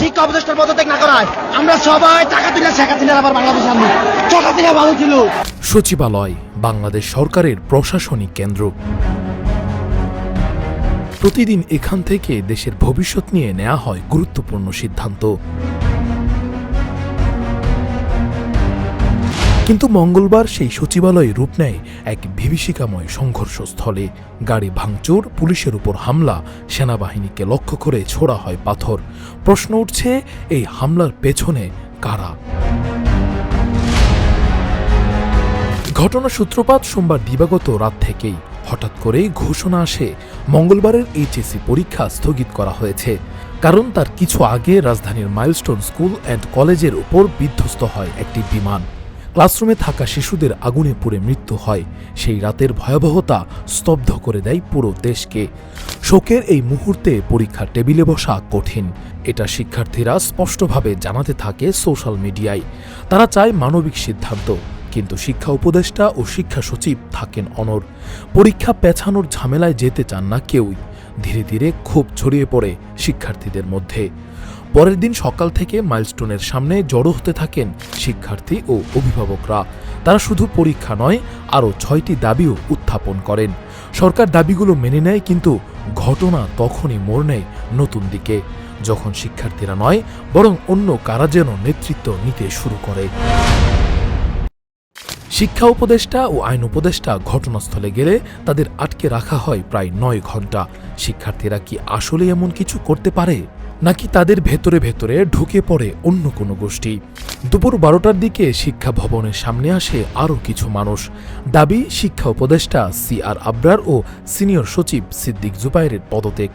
শিক্ষা উপদেষ্টার পদত্যাগ না করায় আমরা সবাই টাকা তুলে শেখ হাসিনার আবার বাংলাদেশ আনব। শেখ হাসিনা ভালো ছিল। সচিবালয়, বাংলাদেশ সরকারের প্রশাসনিক কেন্দ্র। প্রতিদিন এখান থেকে দেশের ভবিষ্যৎ নিয়ে নেওয়া হয় গুরুত্বপূর্ণ সিদ্ধান্ত। কিন্তু মঙ্গলবার সেই সচিবালয়ে রূপ নেয় এক বিভীষিকাময় সংঘর্ষস্থলে। গাড়ি ভাঙচুর, পুলিশের উপর হামলা, সেনাবাহিনীকে লক্ষ্য করে ছোড়া হয় পাথর। প্রশ্ন উঠছে, এই হামলার পেছনে কারা? ঘটনার সূত্রপাত সোমবার দিবাগত রাত থেকেই। হঠাৎ করেই ঘোষণা আসে, মঙ্গলবারের এইচএসসি পরীক্ষা স্থগিত করা হয়েছে। কারণ তার কিছু আগে রাজধানীর মাইলস্টোন স্কুল অ্যান্ড কলেজের উপর বিধ্বস্ত হয় একটি বিমান। ক্লাসরুমে থাকা শিশুদের আগুনে পুড়ে মৃত্যু হয়। সেই রাতের ভয়াবহতা স্তব্ধ করে দেয় পুরো দেশকে। শোকের এই মুহূর্তে পরীক্ষার টেবিলে বসা কঠিন। এটা শিক্ষার্থীরা স্পষ্টভাবে জানাতে থাকে সোশ্যাল মিডিয়ায়। তারা চায় মানবিক সিদ্ধান্ত, কিন্তু শিক্ষা উপদেষ্টা ও শিক্ষা সচিব থাকেন অনর পরীক্ষা পেছানোর ঝামেলায় যেতে চান না কেউই। ধীরে ধীরে ক্ষোভ ছড়িয়ে পড়ে শিক্ষার্থীদের মধ্যে। পরের দিন সকাল থেকে মাইলস্টোনের সামনে জড়ো হতে থাকেন শিক্ষার্থী ও অভিভাবকরা। তারা শুধু পরীক্ষা নয়, আরও ছয়টি দাবিও উত্থাপন করেন। সরকার দাবিগুলো মেনে নেয়, কিন্তু ঘটনা তখনই মোড় নেয় নতুন দিকে। যখন শিক্ষার্থীরা নয়, বরং অন্য কারা যেন নেতৃত্ব নিতে শুরু করে। শিক্ষা উপদেষ্টা ও আইন উপদেষ্টা ঘটনাস্থলে গেলে তাদের আটকে রাখা হয় প্রায় নয় ঘণ্টা শিক্ষার্থীরা কি আসলে এমন কিছু করতে পারে? নাকি তাদের ভেতরে ভেতরে ঢুকে পড়ে অন্য কোনো গোষ্ঠী। দুপুর বারোটার দিকে শিক্ষা ভবনের সামনে আসে আরও কিছু মানুষ। দাবি, শিক্ষা উপদেষ্টা সি আর আবরার ও সিনিয়র সচিব সিদ্দিক জুবাইরের পদত্যাগ।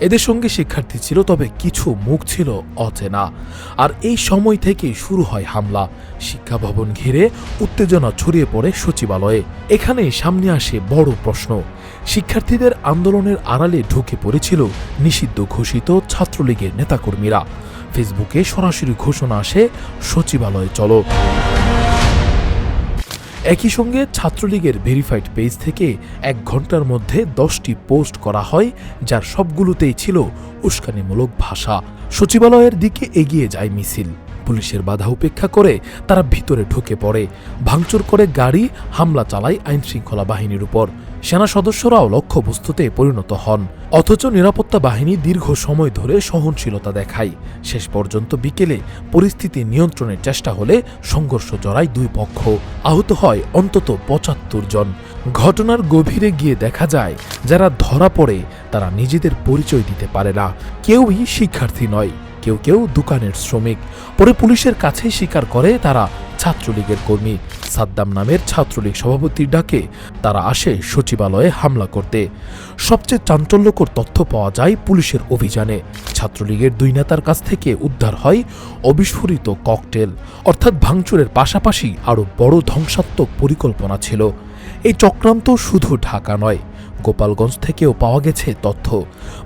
এদের সঙ্গে শিক্ষার্থী ছিল, তবে কিছু মুখ ছিল অচেনা। আর এই সময় থেকে শুরু হয় হামলা। শিক্ষা ভবন ঘিরে উত্তেজনা ছড়িয়ে পড়ে সচিবালয়ে। এখানে সামনে আসে বড় প্রশ্ন। শিক্ষার্থীদের আন্দোলনের আড়ালে ঢুকে পড়েছিল নিষিদ্ধ ঘোষিত ছাত্রলীগের নেতাকর্মীরা। ফেসবুকে সরাসরি ঘোষণা আসে, সচিবালয়ে চলো। একই সঙ্গে ছাত্রলীগের ভেরিফাইড পেজ থেকে এক ঘণ্টার মধ্যে দশটি পোস্ট করা হয়, যার সবগুলোতেই ছিল উস্কানিমূলক ভাষা। সচিবালয়ের দিকে এগিয়ে যায় মিছিল। পুলিশের বাধা উপেক্ষা করে তারা ভিতরে ঢুকে পড়ে, ভাঙচুর করে গাড়ি, হামলা চালায় আইন শৃঙ্খলা বাহিনীর উপর। সেনা সদস্যরাও লক্ষ্যবস্তুতে পরিণত হন। অথচ নিরাপত্তা বাহিনী দীর্ঘ সময় ধরে সহনশীলতা দেখায়। শেষ পর্যন্ত বিকেলে পরিস্থিতি নিয়ন্ত্রণের চেষ্টা হলে সংঘর্ষ জড়ায় দুই পক্ষ। আহত হয় অন্তত পঁচাত্তর জন। ঘটনার গভীরে গিয়ে দেখা যায়, যারা ধরা পড়ে তারা নিজেদের পরিচয় দিতে পারে না। কেউই শিক্ষার্থী নয়। কেউ কেউ দোকানের শ্রমিক। পরে পুলিশের কাছে স্বীকার করে তারা ছাত্রলীগের কর্মী। সাদ্দাম নামের ছাত্রলীগ সভাপতির ডাকে, তারা আসে সচিবালয়ে হামলা করতে। সবচেয়ে চাঞ্চল্যকর তথ্য পাওয়া যায় পুলিশের অভিযানে। ছাত্রলীগের দুই নেতার কাছ থেকে উদ্ধার হয় অবিস্ফোরিত ককটেল। অর্থাৎ ভাঙচুরের পাশাপাশি আরও বড় ধ্বংসাত্মক পরিকল্পনা ছিল। এই চক্রান্ত শুধু ঢাকা নয় গোপালগঞ্জ থেকেও পাওয়া গেছে তথ্য।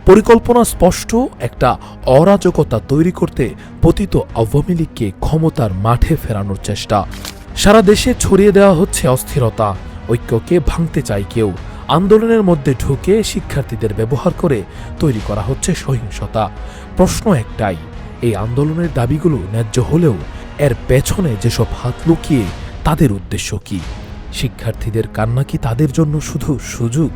পরিকল্পনা স্পষ্ট, একটা অরাজকতা তৈরি করতে পতিত আওয়ামী লীগকে ক্ষমতার মাঠে ফেরানোর চেষ্টা। সারা দেশে ছড়িয়ে দেওয়া হচ্ছে অস্থিরতা, ঐক্যকে ভাঙতে চায় কেউ। আন্দোলনের মধ্যে ঢুকে শিক্ষার্থীদের ব্যবহার করে তৈরি করা হচ্ছে সহিংসতা। প্রশ্ন একটাই, এই আন্দোলনের দাবিগুলো ন্যায্য হলেও এর পেছনে যেসব হাত লুকিয়ে তাদের উদ্দেশ্য কি? শিক্ষার্থীদের কান্না কি তাদের জন্য শুধু সুযোগ?